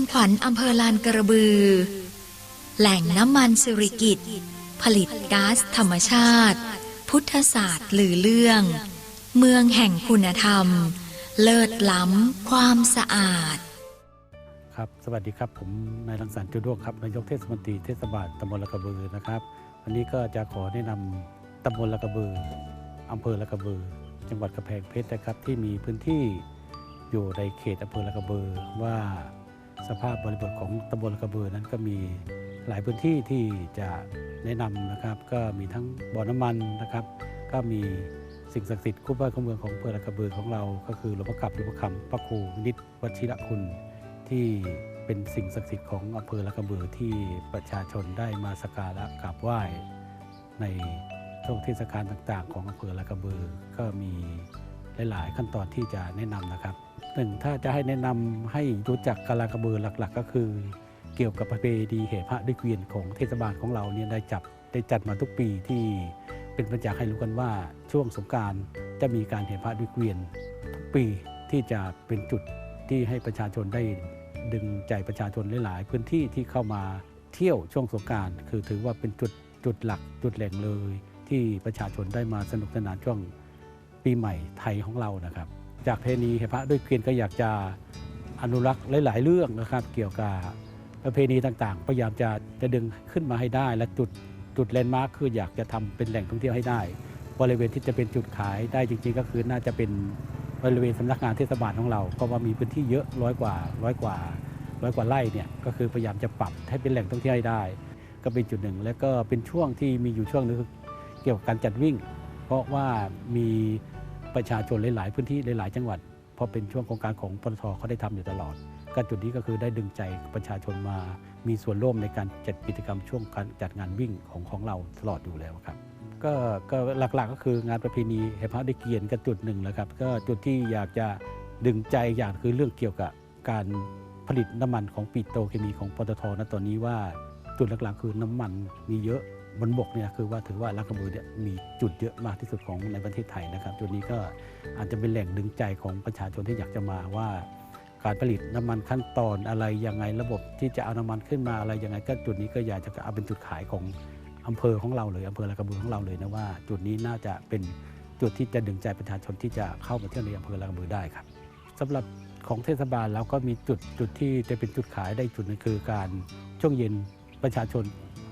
ำขวัญอำเภอลานกระบือ แหล่งน้ำมันสิริกิตผลิตก๊าซธรรมชาติ พุทธศาสตร์หรือเรื่อง เมืองแห่งคุณธรรม เลิศล้ำความสะอาด ครับสวัสดีครับ ผมนายรังสรรค์จุดวงครับนายกเทศมนตรีเทศบาลตำบลละกระบือนะครับ วันนี้ก็จะขอแนะนำตำบลละกระบืออำเภอละกระบือ จังหวัดกำแพงเพชรนะครับ ที่มีพื้นที่อยู่ในเขตอำเภอละกระบือว่า สภาพบริบทของตำบลกระบือนั้นก็มีหลายพื้นที่ที่จะแนะนำนะครับก็มีทั้งบ่อน้ำมันนะครับ ก็มีสิ่งศักดิ์สิทธิ์คู่บ้านคู่เมืองของอำเภอละกระบือของเรา ก็คือหลวงพ่อกับหลวงพ่อคำพระครูนิตวชิระคุณ ที่เป็นสิ่งศักดิ์สิทธิ์ของอำเภอละกระบือที่ประชาชนได้มาสักการะกราบไหว้ในช่วงเทศกาลต่างๆ ของอำเภอละกระบือ ก็มีหลาย ๆ ขั้นตอนที่จะแนะนำนะครับ หนึ่งถ้าจะให้แนะนำให้รู้จักกาลากระเบือหลัก ๆ ก็คือ เกี่ยวกับประเพณีเหพระด้วยเกวียนของเทศบาลของเราเนี่ยได้จับได้จัดมาทุกปีที่เป็นประจักษ์ให้รู้กันว่าช่วงสงการจะมีการเหพระด้วยเกวียนทุกปีที่จะเป็นจุดที่ให้ประชาชนได้ดึงใจประชาชนหลาย ๆ พื้นที่ที่เข้ามาเที่ยวช่วงสงการคือถือว่าเป็นจุดจุดหลักจุดแหล่งเลย ที่ประชาชนได้มาสนุกสนานช่วงปีใหม่ไทยของเรานะครับ จากเพณีเหพระด้วยเกวียนก็อยากจะอนุรักษ์หลาย ๆ เรื่องนะครับ เกี่ยวกับประเพณีต่างๆ พยายามจะจะดึงขึ้นมาให้ได้ และจุดจุดแลนด์มาร์คคืออยากจะทำเป็นแหล่งท่องเที่ยวให้ได้บริเวณที่จะเป็นจุดขายได้จริง ๆ ก็คือน่าจะเป็นบริเวณสำนักงานเทศบาลของเรา เพราะว่ามีพื้นที่เยอะร้อยกว่าร้อยกว่าร้อยกว่าไร่เนี่ยก็คือพยายามจะปรับให้เป็นแหล่งท่องเที่ยวให้ได้ ก็เป็นจุดหนึ่ง แล้วก็เป็นช่วงที่มีอยู่ช่วงนึงคือเกี่ยวกับการจัดวิ่ง เพราะว่ามี ประชาชนหลาย ๆ พื้นที่หลาย ๆ จังหวัดเพราะเป็นช่วงโครงการของปตทเขาได้ทำอยู่ตลอด ก็จุดนี้ก็คือได้ดึงใจประชาชนมา มีส่วนร่วมในการจัดกิจกรรมช่วงการจัดงานวิ่งของของเราตลอดอยู่แล้วครับก็ก็หลักๆก็คืองานประเพณีแห่พระได้เกียรติก็จุดหนึ่งแล้วครับก็จุดที่อยากจะดึงใจอย่างคือเรื่องเกี่ยวกับการผลิตน้ำมันของปิโตรเคมีของปตทนะตอนนี้ว่าจุดหลักๆคือน้ำมันมีเยอะ บนบกเนี่ยคือว่าถือว่าลาดกระบือเนี่ยมีจุดเยอะมากที่สุดของในประเทศไทยนะครับ จุดนี้ก็อาจจะเป็นแหล่งดึงใจของประชาชนที่อยากจะมาว่า การผลิตน้ำมันขั้นตอนอะไรยังไงระบบที่จะเอาน้ำมันขึ้นมาอะไรยังไง ก็จุดนี้ก็อยากจะเอาเป็นจุดขายของอำเภอของเราเลยอำเภอละกระบือของเราเลยนะว่า จุดนี้น่าจะเป็นจุดที่จะดึงใจประชาชนที่จะเข้ามาเที่ยวในอำเภอละกระบือได้ครับสำหรับของเทศบาลเราก็มีจุดจุดที่จะเป็นจุดขายได้จุดนึงคือการช่วงเย็นประชาชน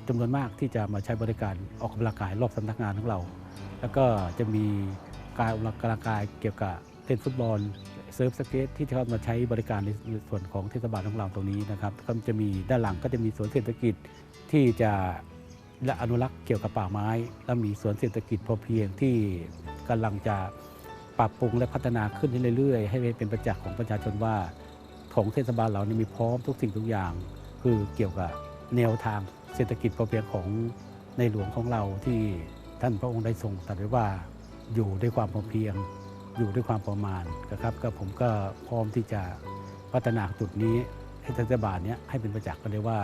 จำนวนมากที่จะมาใช้บริการออกกำลังกายรอบสำนักงานของเรา แล้วก็จะมีการออกกำลังกายเกี่ยวกับเล่นฟุตบอลเซิร์ฟสเก็ตที่เขามาใช้บริการในส่วนของเทศบาลของเราตรงนี้นะครับก็จะมีด้านหลังก็จะมีสวนเศรษฐกิจที่จะและอนุรักษ์เกี่ยวกับป่าไม้ และมีสวนเศรษฐกิจพอเพียงที่กำลังจะปรับปรุงและพัฒนาขึ้นเรื่อยๆ ให้เป็นประจักษ์ของประชาชนว่าของเทศบาลเรานี่มีพร้อมทุกสิ่งทุกอย่าง คือเกี่ยวกับแนวทาง เศรษฐกิจพอเพียงของในหลวงของเราที่ท่านพระองค์ได้ทรงตรัสไว้ว่าอยู่ด้วยความพอเพียง อยู่ด้วยความประมาณนะครับก็ผมก็พร้อมที่จะพัฒนาจุดนี้ให้เทศบาลนี้ให้เป็นประจักษ์กันเลยว่า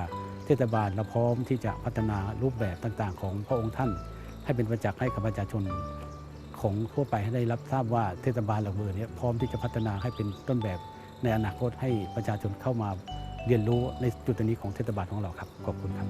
เทศบาลเราพร้อมที่จะพัฒนารูปแบบต่างๆ ของพระองค์ท่าน ให้เป็นประจักษ์ให้กับประชาชนของทั่วไปให้ได้รับทราบว่าเทศบาลเราเบอร์นี้พร้อมที่จะพัฒนาให้เป็นต้นแบบในอนาคตให้ประชาชนเข้ามาเรียนรู้ในจุดนี้ของเทศบาลของเราครับขอบคุณครับ